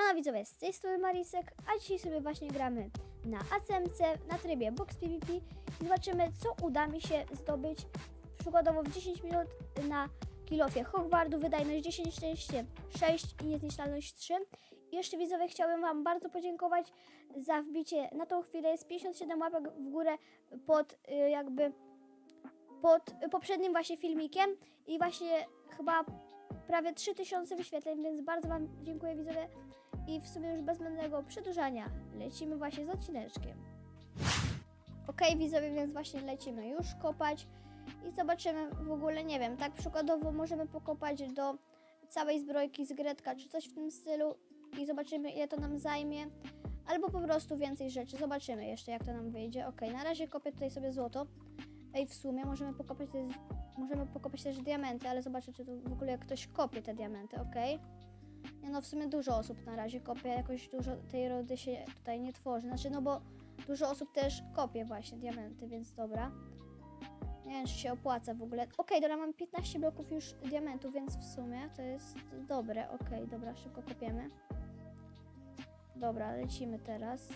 Siemano widzowie, z tej strony Marisek, a dzisiaj sobie właśnie gramy na ACMC, na trybie Box PvP i zobaczymy co uda mi się zdobyć przykładowo w 10 minut na kilofie. Hogwartu, wydajność 10, szczęście 6 i niezniszczalność 3. I jeszcze widzowie chciałbym Wam bardzo podziękować za wbicie na tą chwilę, jest 57 łapek w górę pod y, jakby pod poprzednim właśnie filmikiem i właśnie chyba prawie 3000 wyświetleń, więc bardzo Wam dziękuję widzowie i w sumie już bez zbędnego przedłużania lecimy właśnie z odcineczkiem. Okej widzowie, więc właśnie lecimy już kopać i zobaczymy w ogóle, nie wiem, tak przykładowo możemy pokopać do całej zbrojki z Gretka czy coś w tym stylu i zobaczymy ile to nam zajmie. Albo po prostu więcej rzeczy. Zobaczymy jeszcze jak to nam wyjdzie. Okej, na razie kopię tutaj sobie złoto. Ej, w sumie możemy pokopać możemy pokopać też diamenty, ale zobaczę, czy tu w ogóle ktoś kopie te diamenty, okej? Nie no, w sumie dużo osób na razie kopie, jakoś dużo tej rody się tutaj nie tworzy. Znaczy, no bo dużo osób też kopie właśnie diamenty, więc dobra. Nie wiem, czy się opłaca w ogóle. Okej, dobra, mam 15 bloków już diamentów, więc w sumie to jest dobre. Okej, dobra, szybko kopiemy. Dobra, lecimy teraz.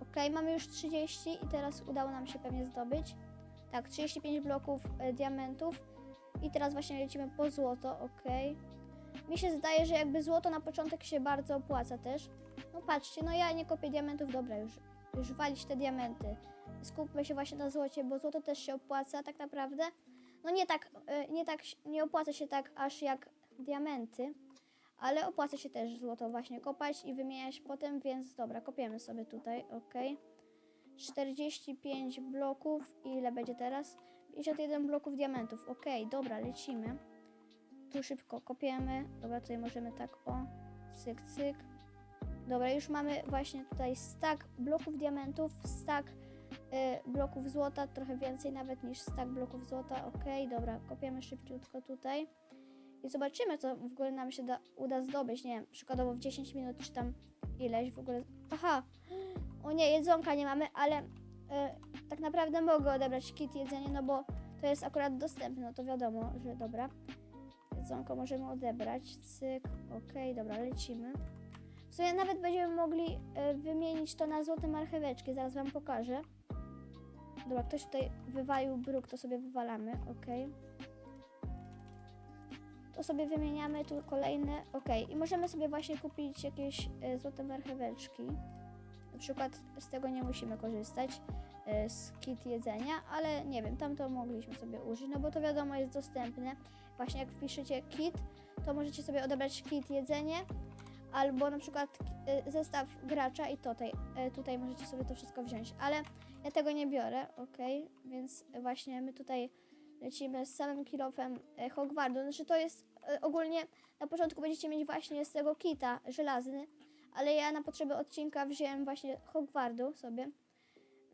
Okej, mamy już 30 i teraz udało nam się pewnie zdobyć. Tak, 35 bloków e, diamentów. I teraz właśnie lecimy po złoto, okej. Mi się zdaje, że jakby złoto na początek się bardzo opłaca też. No patrzcie, no ja nie kopię diamentów, dobra, już, już walić te diamenty. Skupmy się właśnie na złocie, bo złoto też się opłaca tak naprawdę. No nie tak, e, nie tak, nie opłaca się tak aż jak diamenty, ale opłaca się też złoto właśnie kopać i wymieniać potem, więc dobra, kopiemy sobie tutaj, okej. 45 bloków. Ile będzie teraz? 51 bloków diamentów. Okej, dobra, lecimy. Tu szybko kopiemy. Dobra, tutaj możemy tak o. Cyk, cyk. Dobra, już mamy właśnie tutaj stack bloków diamentów, stack y, bloków złota, trochę więcej nawet niż stack bloków złota. Okej, dobra, kopiemy szybciutko tutaj. I zobaczymy, co w ogóle nam się da, uda zdobyć. Nie wiem, przykładowo w 10 minut, czy tam ileś w ogóle. Aha! O nie, jedzonka nie mamy, ale e, tak naprawdę mogę odebrać kit jedzenie, no bo to jest akurat dostępne, no to wiadomo, że dobra. Jedzonko możemy odebrać, cyk, okej, dobra, lecimy. W sumie nawet będziemy mogli e, wymienić to na złote marcheweczki, zaraz wam pokażę. Dobra, ktoś tutaj wywalił bruk, to sobie wywalamy, okej. To sobie wymieniamy tu kolejne, okej. I możemy sobie właśnie kupić jakieś e, złote marcheweczki. Na przykład z tego nie musimy korzystać, e, z kit jedzenia, ale nie wiem, tam to mogliśmy sobie użyć, no bo to wiadomo jest dostępne. Właśnie jak wpiszecie kit, to możecie sobie odebrać kit jedzenie, albo na przykład e, zestaw gracza i tutaj, e, tutaj możecie sobie to wszystko wziąć, ale ja tego nie biorę, ok, więc właśnie my tutaj lecimy z samym kilofem e, Hogwartu, znaczy to jest ogólnie na początku będziecie mieć właśnie z tego kita żelazny, ale ja na potrzeby odcinka wziąłem właśnie Hogwartu sobie.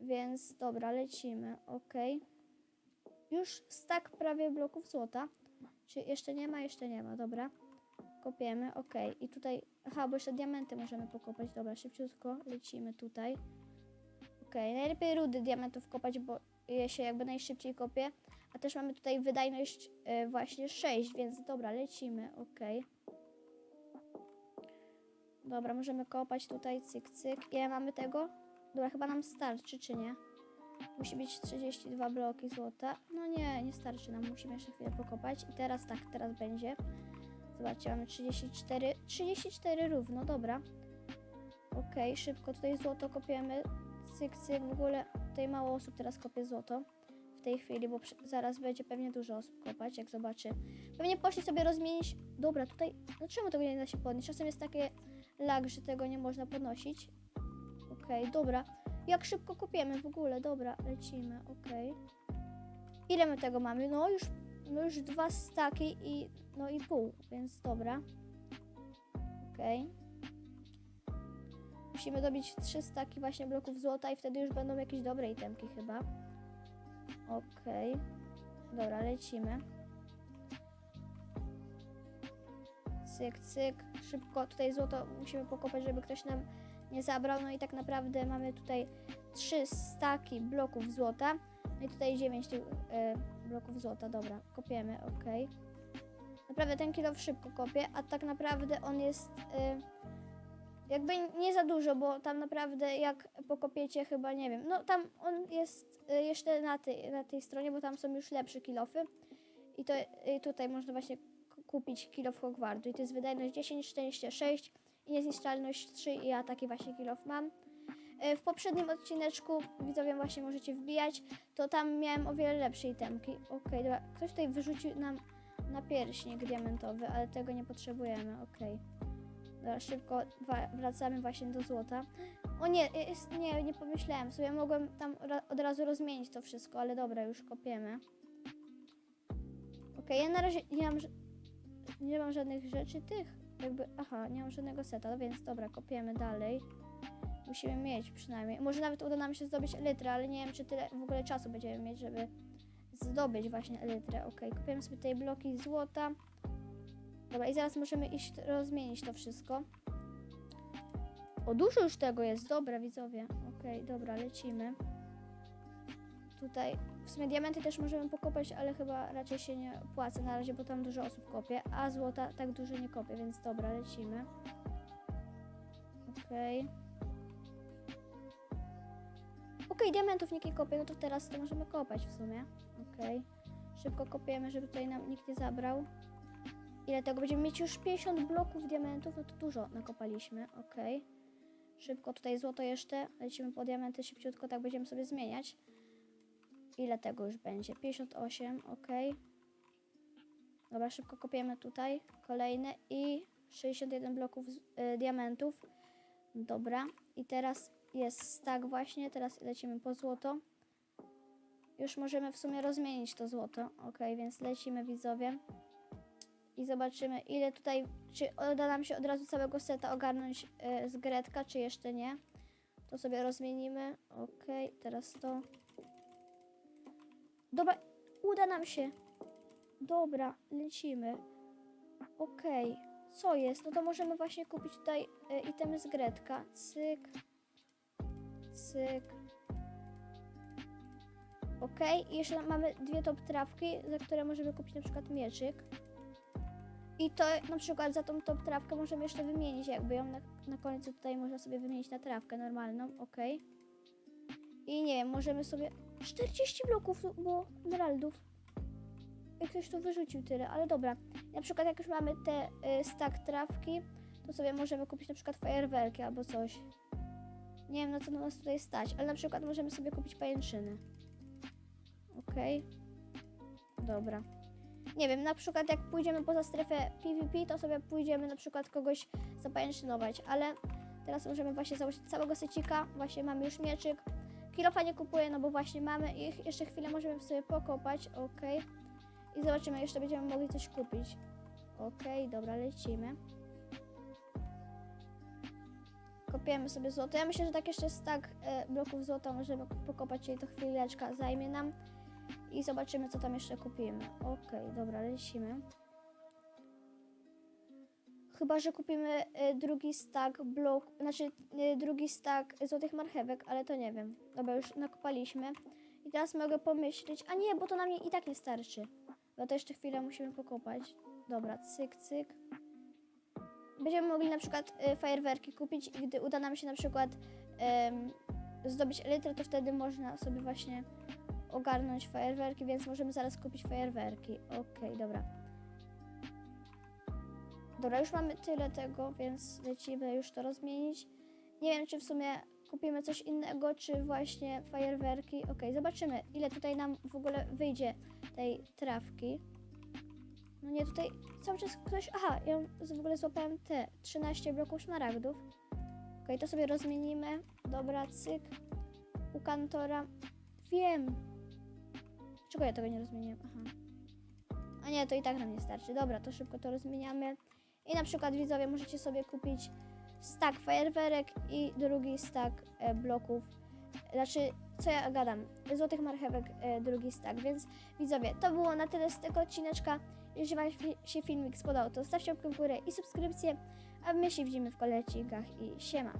Więc dobra, lecimy. Ok. Już stak prawie bloków złota. Czy jeszcze nie ma? Jeszcze nie ma, dobra. Kopiemy, ok. I tutaj, aha, bo jeszcze diamenty możemy pokopać. Dobra, szybciutko lecimy tutaj. Ok, najlepiej rudy diamentów kopać, bo je się jakby najszybciej kopie. A też mamy tutaj wydajność y, właśnie 6, więc dobra, lecimy, ok. Dobra, możemy kopać tutaj, cyk, cyk. Ile mamy tego? Dobra, chyba nam starczy, czy nie? Musi być 32 bloki złota. No nie, nie starczy nam, musimy jeszcze chwilę pokopać. I teraz tak, teraz będzie. Zobaczcie, mamy 34, 34 równo, dobra. Okej, szybko tutaj złoto kopiemy. Cyk, cyk, w ogóle tutaj mało osób teraz kopie złoto w tej chwili, bo zaraz będzie pewnie dużo osób kopać, jak zobaczy. Pewnie poszli sobie rozmienić. Dobra, tutaj, no czemu tego nie da się podnieść? Czasem jest takie lag, że tego nie można podnosić. Okej, dobra. Jak szybko kopiemy w ogóle, dobra, lecimy, okej. Ile my tego mamy? No już, no już dwa staki i, no i pół, więc dobra. Okej. Musimy dobić trzy staki właśnie bloków złota i wtedy już będą jakieś dobre itemki chyba. Okej. Dobra, lecimy. Cyk, cyk. Szybko tutaj złoto musimy pokopać, żeby ktoś nam nie zabrał. No i tak naprawdę mamy tutaj trzy staki bloków złota. No i tutaj 9 tych bloków złota. Dobra, kopiemy, ok. Naprawdę ten kilo szybko kopie, a tak naprawdę on jest e, Jakby nie za dużo, bo tam naprawdę jak pokopiecie chyba, nie wiem, no tam on jest y, jeszcze na tej, na tej stronie, bo tam są już lepsze kilofy. I to i tutaj można właśnie kupić kilof Hogwartu. I to jest wydajność 10, szczęście 6 i niezniszczalność 3 i ja taki właśnie kilof mam. Y, W poprzednim odcineczku, widzowie właśnie możecie wbijać, to tam miałem o wiele lepsze itemki. Okej, dobra, ktoś tutaj wyrzucił nam na pierśnik diamentowy, ale tego nie potrzebujemy, okej. Dobra, szybko wracamy właśnie do złota. O nie, jest, nie, nie pomyślałem sobie, mogłem tam od razu rozmienić to wszystko, ale dobra, już kopiemy. Okej, ja na razie nie mam, nie mam żadnych rzeczy tych, jakby, aha, nie mam żadnego seta, no więc dobra, kopiemy dalej. Musimy mieć przynajmniej, może nawet uda nam się zdobyć elytrę, ale nie wiem, czy tyle w ogóle czasu będziemy mieć, żeby zdobyć właśnie elytrę. Okej, kopiemy sobie tutaj bloki złota. Dobra, i zaraz możemy iść rozmienić to wszystko. O, dużo już tego jest, dobra widzowie. Okej, dobra, lecimy. Tutaj w sumie diamenty też możemy pokopać, ale chyba raczej się nie opłaca na razie, bo tam dużo osób kopie, a złota tak dużo nie kopie, więc dobra, lecimy. Okej. Okej, diamentów nikt nie kopie, no to teraz to możemy kopać w sumie. Okej. Szybko kopiemy, żeby tutaj nam nikt nie zabrał. Ile tego? Będziemy mieć już 50 bloków diamentów, no to dużo nakopaliśmy, okej. Szybko tutaj złoto jeszcze, lecimy po diamenty szybciutko, tak będziemy sobie zmieniać. Ile tego już będzie? 58, okej. Dobra, szybko kopiemy tutaj, kolejne i 61 bloków y, diamentów. Dobra, i teraz jest stack właśnie, teraz lecimy po złoto. Już możemy w sumie rozmienić to złoto, okej, więc lecimy widzowie i zobaczymy ile tutaj, czy uda nam się od razu całego seta ogarnąć e, z Gretka, czy jeszcze nie. To sobie rozmienimy. Okej, teraz to. Dobra, uda nam się. Dobra, lecimy. Okej, co jest? No to możemy właśnie kupić tutaj e, itemy z Gretka. Cyk. Cyk. Okej, i jeszcze mamy dwie top trawki, za które możemy kupić na przykład mieczyk. I to na przykład za tą top trawkę możemy jeszcze wymienić, jakby ją na, na końcu tutaj można sobie wymienić na trawkę normalną, ok. I nie wiem, możemy sobie. 40 bloków było emeraldów. Jak ktoś tu wyrzucił tyle, ale dobra. Na przykład jak już mamy te y, stack trawki, to sobie możemy kupić na przykład fajerwerki albo coś. Nie wiem na co nas tutaj stać, ale na przykład możemy sobie kupić pajęczyny. Okej. Dobra. Nie wiem, na przykład jak pójdziemy poza strefę PvP, to sobie pójdziemy na przykład kogoś zapajęczynować, ale teraz możemy właśnie założyć całego secika, właśnie mamy już mieczyk. Kilofa nie kupuję, no bo właśnie mamy ich, jeszcze chwilę możemy sobie pokopać, ok. I zobaczymy, jeszcze będziemy mogli coś kupić. Ok, dobra, lecimy. Kopiemy sobie złoto. Ja myślę, że tak jeszcze stack e, bloków złota możemy pokopać, czyli to chwileczka zajmie nam i zobaczymy, co tam jeszcze kupimy. Okej, dobra, lecimy. Chyba, że kupimy y, drugi stack blok, znaczy y, drugi stack złotych marchewek, ale to nie wiem. Dobra, już nakopaliśmy. I teraz mogę pomyśleć, a nie, bo to nam nie, i tak nie starczy. No to jeszcze chwilę musimy pokopać. Dobra, cyk, cyk. Będziemy mogli na przykład y, fajerwerki kupić i gdy uda nam się na przykład em, zdobyć elytrę, to wtedy można sobie właśnie ogarnąć fajerwerki, więc możemy zaraz kupić fajerwerki. Okej, dobra. Dobra, już mamy tyle tego, więc lecimy już to rozmienić. Nie wiem, czy w sumie kupimy coś innego, czy właśnie fajerwerki. Okej, zobaczymy, ile tutaj nam w ogóle wyjdzie tej trawki. No nie, tutaj cały czas ktoś... Aha, ja w ogóle złapałem te 13 bloków szmaragdów. Okej, to sobie rozmienimy. Dobra, cyk. U kantora. Wiem, Czego ja tego nie rozmieniłem? Aha. A nie, to i tak nam nie starczy. Dobra, to szybko to rozmieniamy. I na przykład widzowie możecie sobie kupić stack fajerwerek i drugi stack e, bloków. Znaczy, co ja gadam? Złotych marchewek, e, drugi stack. Więc widzowie, to było na tyle z tego odcineczka. Jeśli Wam się filmik spodobał, to stawcie łapkę w górę i subskrypcję. A my się widzimy w kolejnych odcinkach i siema.